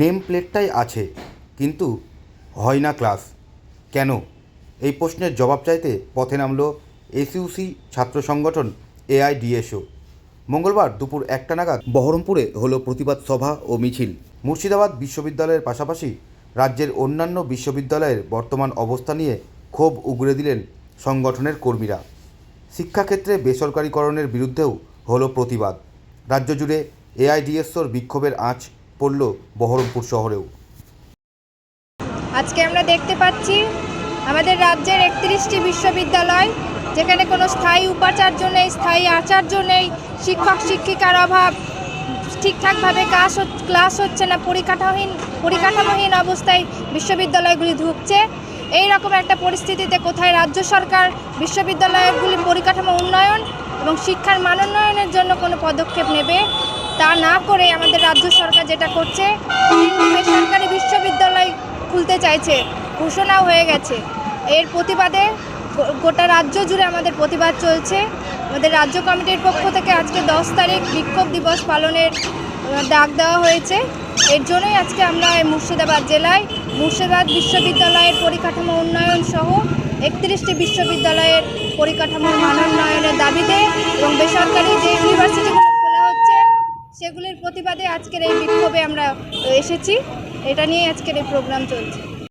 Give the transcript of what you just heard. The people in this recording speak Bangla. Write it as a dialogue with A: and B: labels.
A: নেম প্লেটটাই আছে, কিন্তু হয় না ক্লাস। কেন? এই প্রশ্নের জবাব চাইতে পথে নামল এসইউসি ছাত্র সংগঠন এআইডিএসও। মঙ্গলবার দুপুর একটা নাগাদ বহরমপুরে হলো প্রতিবাদ সভা ও মিছিল। মুর্শিদাবাদ বিশ্ববিদ্যালয়ের পাশাপাশি রাজ্যের অন্যান্য বিশ্ববিদ্যালয়ের বর্তমান অবস্থা নিয়ে ক্ষোভ উগরে দিলেন সংগঠনের কর্মীরা। শিক্ষাক্ষেত্রে বেসরকারীকরণের বিরুদ্ধেও হলো প্রতিবাদ। রাজ্য জুড়ে এআইডিএসওর বিক্ষোভের আঁচ পড়ল বহরমপুর শহরেও।
B: আজকে আমরা দেখতে পাচ্ছি আমাদের রাজ্যের একত্রিশটি বিশ্ববিদ্যালয়, যেখানে কোনো স্থায়ী উপাচার্য নেই, স্থায়ী আচার্য নেই, শিক্ষক, শিক্ষিকার অভাব, ঠিকঠাকভাবে ক্লাস ক্লাস হচ্ছে না পরিকাঠামোহীন পরিকাঠামোহীন অবস্থায় বিশ্ববিদ্যালয়গুলি ঢুকছে এই রকম একটা পরিস্থিতিতে কোথায় রাজ্য সরকার, বিশ্ববিদ্যালয়গুলি পরিকাঠামো উন্নয়ন এবং শিক্ষার মানোন্নয়নের জন্য কোনো পদক্ষেপ নেবে? তা না করে আমাদের রাজ্য সরকার যেটা করছে বেসরকারি বিশ্ববিদ্যালয় খুলতে চাইছে, ঘোষণাও হয়ে গেছে। এর প্রতিবাদে গোটা রাজ্য জুড়ে আমাদের প্রতিবাদ চলছে। আমাদের রাজ্য কমিটির পক্ষ থেকে আজকে দশ তারিখ বিক্ষোভ দিবস পালনের ডাক দেওয়া হয়েছে। এর জন্যই আজকে আমরা মুর্শিদাবাদ জেলায় মুর্শিদাবাদ বিশ্ববিদ্যালয়ের পরিকাঠামো উন্নয়ন সহ একত্রিশটি বিশ্ববিদ্যালয়ের পরিকাঠামোর মানোন্নয়নের দাবিতে এবং বেসরকারি যে ইউনিভার্সিটিগুলো সেগুলির প্রতিবাদে আজকের এই বিক্ষোভে আমরা এসেছি। এটা নিয়ে আজকের এই প্রোগ্রাম চলছে।